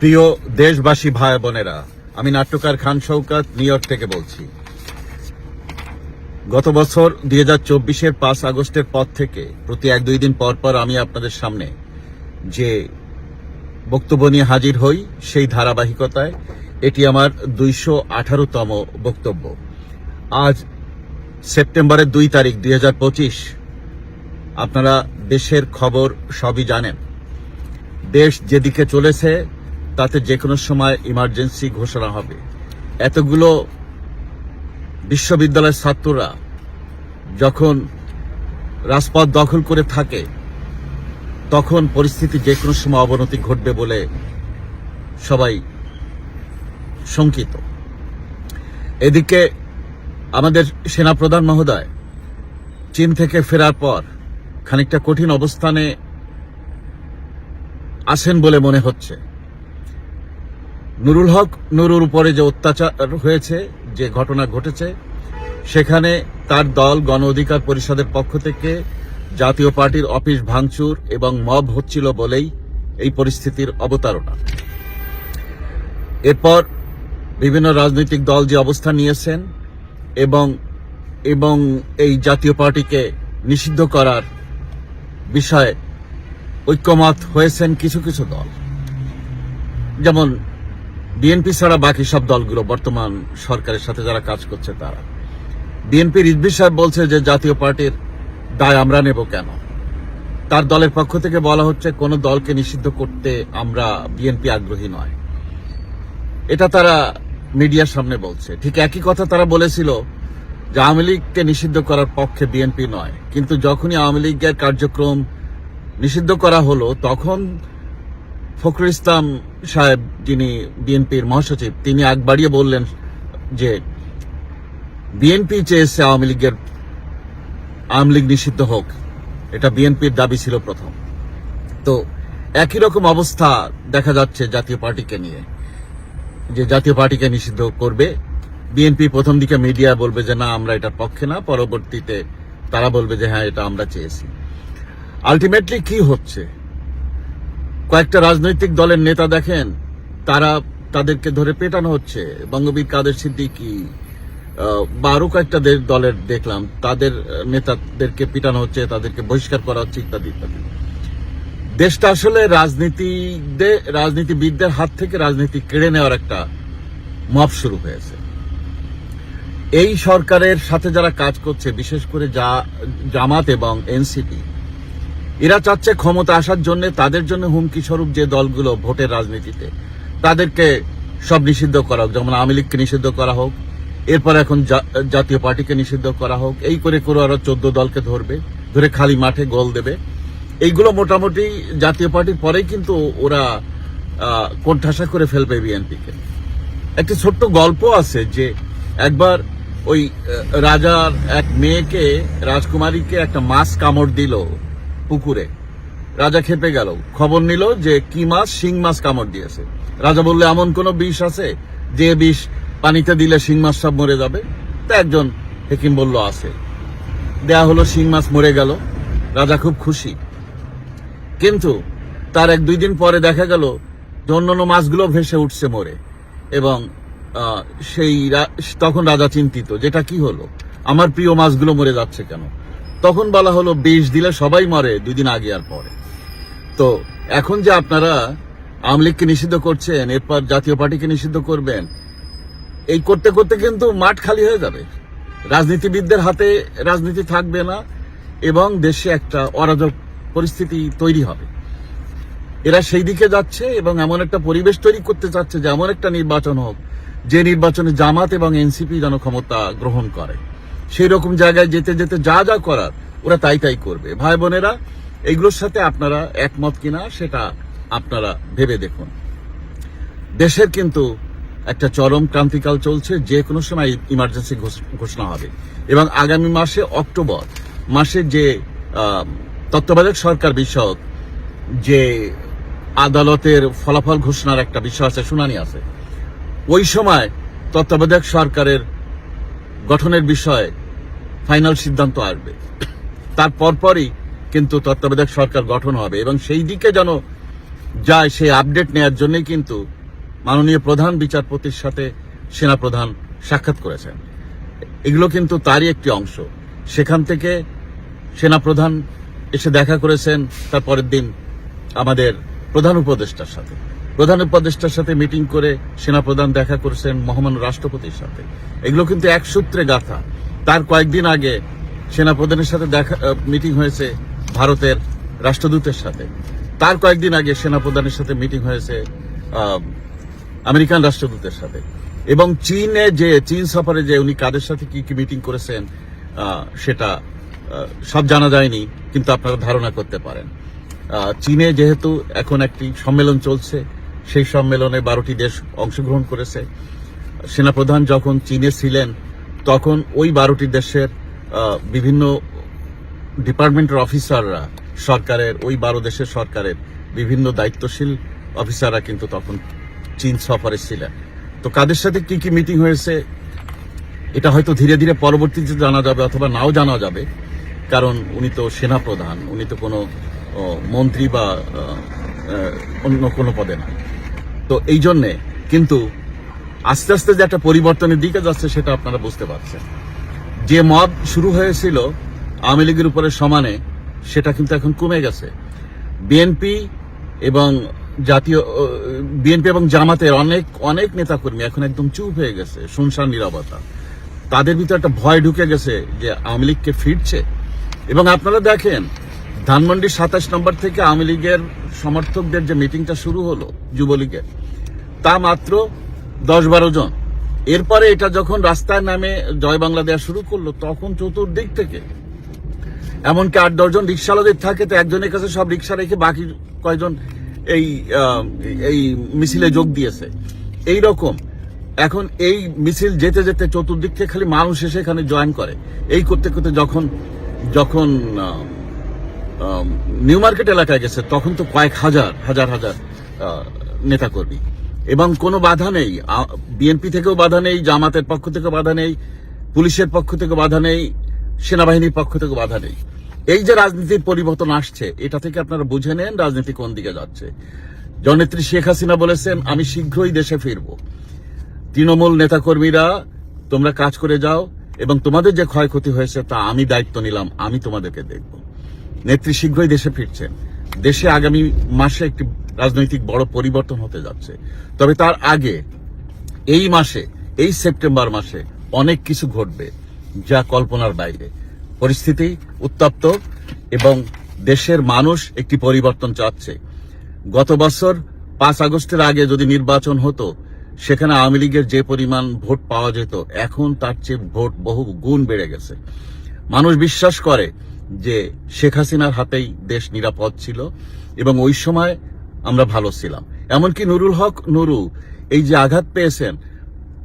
প্রিয় দেশবাসী ভাই বোনেরা, আমি নাট্যকার খান শৌকাত নিউ ইয়র্ক থেকে বলছি। গত বছর দুই হাজার চব্বিশের পাঁচ আগস্টের পর থেকে প্রতি এক দুই দিন পর পর আমি আপনাদের সামনে যে বক্তব্য নিয়ে হাজির হই সেই ধারাবাহিকতায়, এটি আমার দুইশো আঠারোতম বক্তব্য। আজ সেপ্টেম্বরের দুই তারিখ দুই হাজার পঁচিশ, আপনারা দেশের খবর সবই জানেন। দেশ যেদিকে চলেছে তাতে যে কোনো সময় ইমার্জেন্সি ঘোষণা হবে। এতগুলো বিশ্ববিদ্যালয়ের ছাত্ররা যখন রাজপথ দখল করে থাকে, তখন পরিস্থিতি যে কোনো সময় অবনতি ঘটবে বলে সবাই শঙ্কিত। এদিকে আমাদের সেনাপ্রধান মহোদয় চীন থেকে ফেরার পর খানিকটা কঠিন অবস্থানে আসেন বলে মনে হচ্ছে। নুরুল হক, নুরুর উপরে যে অত্যাচার হয়েছে, যে ঘটনা ঘটেছে, সেখানে তার দল গণ অধিকার পরিষদের পক্ষ থেকে জাতীয় পার্টির অফিস ভাঙচুর এবং মব হচ্ছিল বলেই এই পরিস্থিতির অবতারণা। এরপর বিভিন্ন রাজনৈতিক দল যে অবস্থান নিয়েছেন এবং এবং এই জাতীয় পার্টিকে নিষিদ্ধ করার বিষয়ে ঐক্যমত হয়েছেন কিছু কিছু দল। যেমন বিএনপি ছাড়া বাকি সব দলগুলো বর্তমান সরকারের সাথে যারা কাজ করছে তারা। বিএনপি রিজভি সাহেব বলছে যে জাতীয় পার্টির দায় আমরা নেব কেন? তার দলের পক্ষ থেকে বলা হচ্ছে, কোন দলকে নিষিদ্ধ করতে আমরা বিএনপি আগ্রহী নয়। এটা তারা মিডিয়ার সামনে বলছে। ঠিক একই কথা তারা বলেছিল যে আওয়ামী লীগকে নিষিদ্ধ করার পক্ষে বিএনপি নয়। কিন্তু যখনই আওয়ামী লীগের কার্যক্রম নিষিদ্ধ করা হলো, তখন ফখরুল ইসলাম সাহেব যিনি বিএনপির মহাসচিব, তিনি আগ বাড়িয়ে বললেন যে বিএনপি চেয়েছে আওয়ামী লীগের, আওয়ামী লীগ নিষিদ্ধ হোক। এটা বিএনপির দাবি ছিল প্রথম। তো একই রকম অবস্থা দেখা যাচ্ছে জাতীয় পার্টিকে নিয়ে। যে জাতীয় পার্টিকে নিষিদ্ধ করবে, বিএনপি প্রথম দিকে মিডিয়া বলবে যে, না, আমরা এটার পক্ষে না। পরবর্তীতে তারা বলবে যে হ্যাঁ এটা আমরা চেয়েছি। আলটিমেটলি কি হচ্ছে? কয়েকটা রাজনৈতিক দলের নেতা দেখেন, তারা তাদেরকে ধরে পেটানো হচ্ছে। বঙ্গবীর কাদের সিদ্দিকি বা আরও কয়েকটা দলের দেখলাম, তাদের নেতাদেরকে পিটানো হচ্ছে, তাদেরকে বহিষ্কার করা হচ্ছে ইত্যাদি ইত্যাদি। দেশটা আসলে রাজনীতিদের রাজনীতিবিদদের হাত থেকে রাজনীতি কেড়ে নেওয়ার একটা মপ শুরু হয়েছে। এই সরকারের সাথে যারা কাজ করছে, বিশেষ করে যা জামাত এবং এনসিপি এরা চাচ্ছে ক্ষমতা আসার জন্য তাদের জন্য হুমকি স্বরূপ যে দলগুলো ভোটের রাজনীতিতে, তাদেরকে সব নিষিদ্ধ করা হোক, যেমন আওয়ামী লীগকে নিষিদ্ধ করা হোক, এরপর এখন জাতীয় পার্টিকে নিষিদ্ধ করা হোক, এই করে করে আরও চোদ্দ দলকে ধরবে, ধরে খালি মাঠে গোল দেবে। এইগুলো মোটামুটি জাতীয় পার্টির পরেই কিন্তু ওরা কোণঠাসা করে ফেলবে বিএনপিকে। একটি ছোট্ট গল্প আছে যে একবার ওই রাজার এক মেয়েকে, রাজকুমারীকে একটা মাছ কামড় দিল। পুকুরে। রাজা খেপে গেল। খবর নিল যে কি মাছ, শিং মাছ কামড় দিয়েছে। রাজা বললে, এমন কোন বিষ আছে? যে বিষ পানিতে দিলে শিং মাছ সব মরে যাবে? তা একজন হেকিম বলল, আছে। দেয়া হলো, শিং মাছ মরে গেল। রাজা খুব খুশি। কিন্তু তার এক দুই দিন পরে দেখা গেল, অন্যান্য মাছগুলো ভেসে উঠছে মরে এবং সেই তখন রাজা চিন্তিত, যেটা কি হলো? আমার প্রিয় মাছগুলো মরে যাচ্ছে কেন? তখন বলা হলো, বিষ দিলে সবাই মরে দুই দিন আগে আর পরে। তো এখন যে আপনারা আওয়ামী লীগকে নিষিদ্ধ করছেন, এরপর জাতীয় পার্টিকে নিষিদ্ধ করবেন, এই করতে করতে কিন্তু মাঠ খালি হয়ে যাবে। রাজনীতিবিদদের হাতে রাজনীতি থাকবে না, এবং দেশে একটা অরাজক পরিস্থিতি তৈরি হবে। এরা সেই দিকে যাচ্ছে, এবং এমন একটা পরিবেশ তৈরি করতে চাচ্ছে, যে এমন একটা নির্বাচন হোক, যে নির্বাচনে জামাত এবং এনসিপি যেন ক্ষমতা গ্রহণ করে। সেই রকম জায়গায় যেতে যেতে যা যা করার, ওরা তাই তাই করবে। ভাই বোনেরা, এইগুলোর সাথে আপনারা একমত কিনা সেটা আপনারা ভেবে দেখুন। দেশের কিন্তু একটা চরম ক্রান্তিকাল চলছে, যে কোনো সময় ইমার্জেন্সি ঘোষণা হবে। এবং আগামী মাসে অক্টোবর, মাসে যে তত্ত্বাবধায়ক সরকার বিষয়ক যে আদালতের ফলাফল ঘোষণার একটা বিষয় আছে, শুনানি আছে, ওই সময় তত্ত্বাবধায়ক সরকারের গঠনের বিষয়ে ফাইনাল সিদ্ধান্ত আসবে। তার পরপরই কিন্তু তত্ত্বাবধায়ক সরকার গঠন হবে এবং সেই দিকে যেন যায় সেই আপডেট নেয়ার জন্যই কিন্তু মাননীয় প্রধান বিচারপতির সাথে সেনাপ্রধান সাক্ষাৎ করেছেন। এগুলো কিন্তু তারই একটি অংশ। সেখান থেকে সেনাপ্রধান এসে দেখা করেছেন তার পরের দিন আমাদের প্রধান উপদেষ্টার সাথে। প্রধান উপদেষ্টার সাথে মিটিং করে সেনাপ্রধান দেখা করেছেন মহামান্য রাষ্ট্রপতির সাথে। এগুলো কিন্তু এক সূত্রে গাথা। তার কয়েকদিন আগে সেনাপ্রধানের সাথে দেখা মিটিং হয়েছে ভারতের রাষ্ট্রদূতের সাথে। তার কয়েকদিন আগে সেনাপ্রধানের সাথে মিটিং হয়েছে আমেরিকান রাষ্ট্রদূতের সাথে। এবং চীনে যে, চীন সফরে যে উনি কাদের সাথে কি কি মিটিং করেছেন সেটা সব জানা যায়নি, কিন্তু আপনারা ধারণা করতে পারেন। চীনে যেহেতু এখন একটি সম্মেলন চলছে সেই সম্মেলনে বারোটি দেশ অংশগ্রহণ করেছে। সেনাপ্রধান যখন চীনে ছিলেন, তখন ওই বারোটি দেশের বিভিন্ন ডিপার্টমেন্টের অফিসাররা, সরকারের, ওই বারো দেশের সরকারের বিভিন্ন দায়িত্বশীল অফিসাররা কিন্তু তখন চীন সফরে ছিলেন। তো কাদের সাথে কি কি মিটিং হয়েছে, এটা হয়তো ধীরে ধীরে পরবর্তীতে জানা যাবে অথবা নাও জানা যাবে। কারণ উনি তো সেনাপ্রধান, উনি তো কোনো মন্ত্রী বা অন্য কোনো পদে না। তো এই জন্যে কিন্তু আস্তে আস্তে যে একটা পরিবর্তনের দিকে যাচ্ছে সেটা আপনারা বুঝতে পারছেন। যে মব শুরু হয়েছিল আওয়ামী লীগের উপরে সমানে, সেটা কিন্তু এখন কমে গেছে। বিএনপি এবং জাতীয় বিএনপি এবং জামাতের অনেক অনেক নেতাকর্মী এখন একদম চুপ হয়ে গেছে, শুনশান নিরবতা। তাদের ভিতরে একটা ভয় ঢুকে গেছে যে আওয়ামী লীগকে ফিরছে। এবং আপনারা দেখেন ধানমন্ডি সাতাশ নম্বর থেকে আওয়ামী লীগের সমর্থকদের যে মিটিংটা শুরু হলো, যুবলীগের, তা মাত্র দশ বারো জন। এরপরে এটা যখন রাস্তায় নামে জয় বাংলা দেওয়া শুরু করল, তখন চতুর্দিক থেকে, এমনকি আট দশজন রিক্সাওয়ালাদের থাকে, তো একজনের কাছে সব রিক্সা রেখে বাকি কয়জন এই এই মিছিলে যোগ দিয়েছে। এই রকম এখন এই মিছিল যেতে যেতে চতুর্দিক থেকে খালি মানুষ এসে এখানে জয়েন করে। এই করতে করতে যখন যখন নিউ মার্কেট এলাকায় গেছে, তখন তো কয়েক হাজার হাজার হাজার নেতাকর্মী। এবং কোনো বাধা নেই বিএনপি থেকেও বাধা নেই, জামাতের পক্ষ থেকে বাধা নেই, পুলিশের পক্ষ থেকে বাধা নেই, সেনাবাহিনীর পক্ষ থেকে বাধা নেই। এই যে রাজনীতির পরিবর্তন আসছে, এটা থেকে আপনারা বুঝে নেন রাজনীতি কোন দিকে যাচ্ছে। জনেত্রী শেখ হাসিনা বলেছেন, আমি শীঘ্রই দেশে ফিরবো। তৃণমূল নেতাকর্মীরা, তোমরা কাজ করে যাও, এবং তোমাদের যে ক্ষয়ক্ষতি হয়েছে তা আমি দায়িত্ব নিলাম, আমি তোমাদেরকে দেখব। নেত্রী শীঘ্রই দেশে ফিরছেন। দেশে আগামী মাসে একটি রাজনৈতিক বড় পরিবর্তন হতে যাচ্ছে। তবে তার আগে এই মাসে, এই সেপ্টেম্বর মাসে অনেক কিছু ঘটবে যা কল্পনার বাইরে। পরিস্থিতি উত্তপ্ত এবং দেশের মানুষ একটি পরিবর্তন চাচ্ছে। গত বছর পাঁচ আগস্টের আগে যদি নির্বাচন হতো, সেখানে আওয়ামী লীগের যে পরিমাণ ভোট পাওয়া যেত, এখন তার চেয়ে ভোট বহু গুণ বেড়ে গেছে। মানুষ বিশ্বাস করে যে শেখ হাসিনার হাতেই দেশ নিরাপদ ছিল এবং ওই সময় আমরা ভালো ছিলাম। এমনকি নুরুল হক নুরু এই যে আঘাত পেয়েছেন,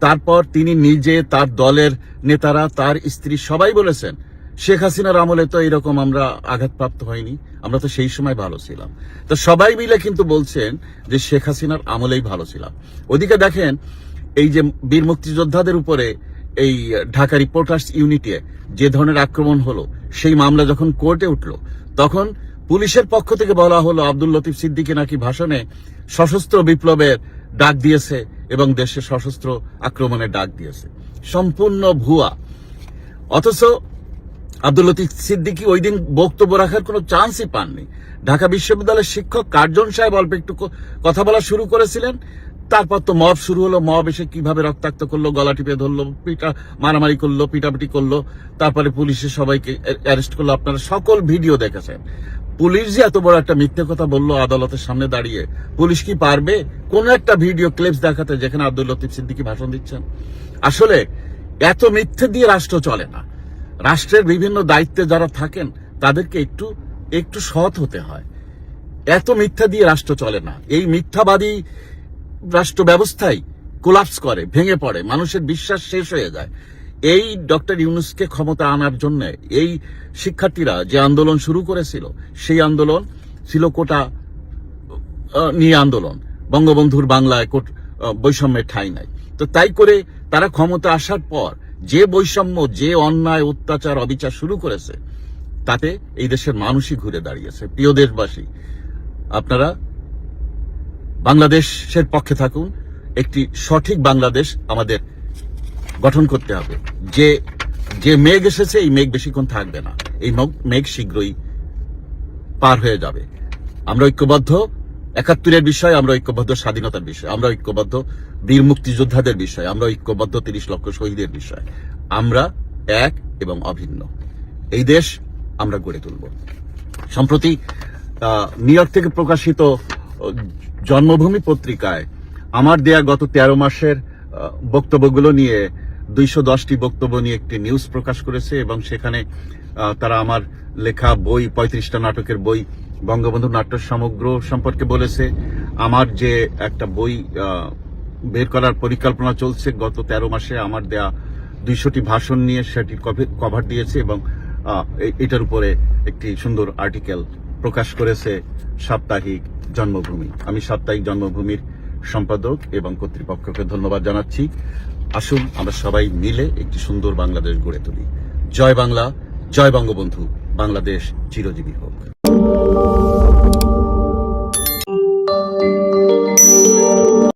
তারপর তিনি নিজে, তার দলের নেতারা, তার স্ত্রী সবাই বলেছেন, শেখ হাসিনার আমলে তো এরকম আমরা আঘাতপ্রাপ্ত হয়নি, আমরা তো সেই সময় ভালো ছিলাম। তো সবাই মিলে কিন্তু বলছেন যে শেখ হাসিনার আমলেই ভালো ছিলাম। ওদিকে দেখেন, এই যে বীর মুক্তিযোদ্ধাদের উপরে এই ঢাকা রিপোর্টার্স ইউনিটে যে ধরনের আক্রমণ হলো, সেই মামলা যখন কোর্টে উঠল, তখন পুলিশের পক্ষ থেকে বলা হলো, আব্দুল লতিফ সিদ্দিকি নাকি ভাষণে সশস্ত্র বিপ্লবের ডাক দিয়েছে এবং দেশে সশস্ত্র আক্রমণের ডাক দিয়েছে। সম্পূর্ণ ভুয়া। অথচ আব্দুল লতিফ সিদ্দিকি ওই দিন বক্তব্য রাখার কোনো চান্সই পাননি। ঢাকা বিশ্ববিদ্যালয়ের শিক্ষক কার্জন সাহেব অল্প একটু কথা বলা শুরু করেছিলেন। তারপর তো মব শুরু হলো, মব এসে কীভাবে রক্তাক্ত করল, গলা টিপে ধরলো পিটা মারামারি করল, পিটাপিটি করল, তারপরে পুলিশে সবাইকে অ্যারেস্ট করল। আপনারা সকল ভিডিও দেখেছেন। পুলিশ যে এত বড় একটা মিথ্যে কথা বলল আদালতের সামনে দাঁড়িয়ে, পুলিশ কি পারবে? কোন একটা ভিডিও ক্লিপস দেখাতে যেখানে আব্দুল লতিফ সিদ্দিকি ভাষণ দিচ্ছেন? আসলে এত মিথ্যে দিয়ে রাষ্ট্র চলে না। রাষ্ট্রের বিভিন্ন দায়িত্বে যারা থাকেন, তাদেরকে একটু একটু সৎ হতে হয়। এত মিথ্যা দিয়ে রাষ্ট্র চলে না। এই মিথ্যাবাদী রাষ্ট্র ব্যবস্থাই কোলাপস করে, ভেঙে পড়ে, মানুষের বিশ্বাস শেষ হয়ে যায়। এই ডক্টর ইউনুসকে ক্ষমতা আনার জন্য এই শিক্ষার্থীরা যে আন্দোলন শুরু করেছিল, সেই আন্দোলন ছিল কোটা নিয়ে আন্দোলন। বঙ্গবন্ধুর বাংলায় বৈষম্যের ঠাঁই নাই। তো তাই করে তারা ক্ষমতা আসার পর যে বৈষম্য, যে অন্যায়, অত্যাচার, অবিচার শুরু করেছে, তাতে এই দেশের মানুষই ঘুরে দাঁড়িয়েছে। প্রিয় দেশবাসী, আপনারা বাংলাদেশের পক্ষে থাকুন, একটি সঠিক বাংলাদেশ আমাদের গঠন করতে হবে। যে যে মেঘ এসেছে, এই মেঘ বেশিক্ষণ থাকবে না। এই মেঘ শীঘ্রই পার হয়ে যাবে। আমরা ঐক্যবদ্ধ, একাত্তরের বিষয়, আমরা ঐক্যবদ্ধ স্বাধীনতার বিষয়, আমরা ঐক্যবদ্ধ বীর মুক্তিযোদ্ধাদের বিষয়, আমরা ঐক্যবদ্ধ তিরিশ লক্ষ শহীদের বিষয়। আমরা এক এবং অভিন্ন। এই দেশ আমরা গড়ে তুলব। সম্প্রতি নিউ ইয়র্ক থেকে প্রকাশিত জন্মভূমি পত্রিকায় আমার দেয়া গত তেরো মাসের বক্তব্যগুলো নিয়ে দুইশো দশটি বক্তব্য নিয়ে একটি নিউজ প্রকাশ করেছে এবং সেখানে তারা আমার লেখা বই, পঁয়ত্রিশটা নাটকের বই বঙ্গবন্ধু নাট্য সমগ্র সম্পর্কে বলেছে। আমার যে একটা বই বের করার পরিকল্পনা চলছে, গত তেরো মাসে আমার দেয়া দুইশোটি ভাষণ নিয়ে সেটি কভার দিয়েছে এবং এটার উপরে একটি সুন্দর আর্টিকেল প্রকাশ করেছে সাপ্তাহিক। জন্মভূমি। আমি সাপ্তাহিক জন্মভূমির সম্পাদক এবং কর্তৃপক্ষকে ধন্যবাদ জানাচ্ছি। আসুন, আমরা সবাই মিলে একটি সুন্দর বাংলাদেশ গড়ে তুলি। জয় বাংলা, জয় বঙ্গবন্ধু। বাংলাদেশ চিরজীবী হোক।